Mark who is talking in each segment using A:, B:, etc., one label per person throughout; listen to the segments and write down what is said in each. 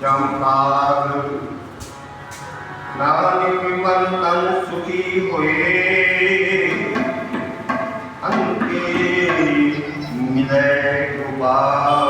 A: ਜਮਕਾਰ ਨਾਨਕ ਮਨ ਤਨ ਸੁਖੀ ਹੋਏ। ਅੰਕੇ ਮਿਲੇ ਗੁਬਾਰ।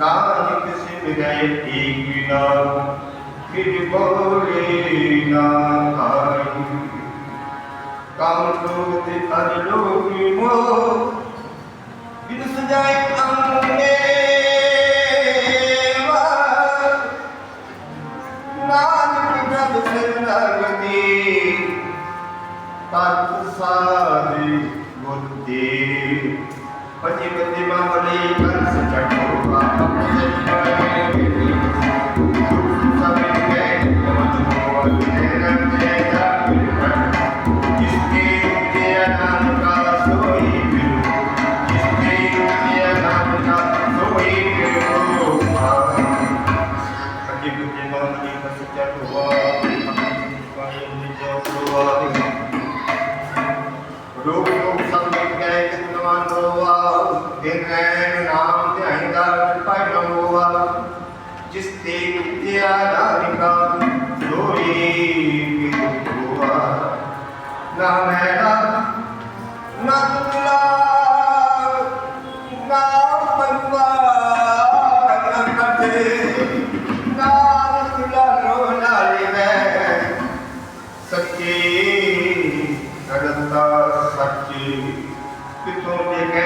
A: नानक सिमरय दीना फिर बोले ना भाई कामलोक अरलोक मो बिनस जाए अंगे नानक जब सिमरती तत्सारी बुद्धि પછી બધી બાબતે ਹੋਵਾ ਦਿਨ ਰੈਣ ਨਾਮ ਧਿਆਇਦਾ ਪਾਇ ਨ ਹੋਵਾ ਜਿਸ ਤੇ ਵਿਦਿਆ ਨਾਨਕਾ ਲੋਈ ਕਿਤ ਹੋਵਾ ਨਾ ਮੈਲਾ, ਨਾ ਤੁਲਾ, ਨਾ ਪਰਵਾ ਨਾ ਕਟੇ ਨਾ ਤੁਲਾ ਰੋ ਨਾਲੇ ਮੈਂ ਸੱਚੇ, ਅਨੰਤਾ ਸੱਚੇ ਕਿਤੋਂ ਦੇ ਗਏ ਗਏ ਮੈਂ ਸੁਭਾਵੇ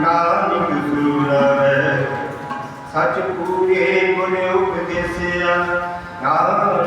A: ਨਾਨਕ ਸੁਣਾਵੇ ਸਚ ਪੂਰੇ ਗੁਰੂ ਉਪਦੇਸਿਆ। ਨਾਨਕ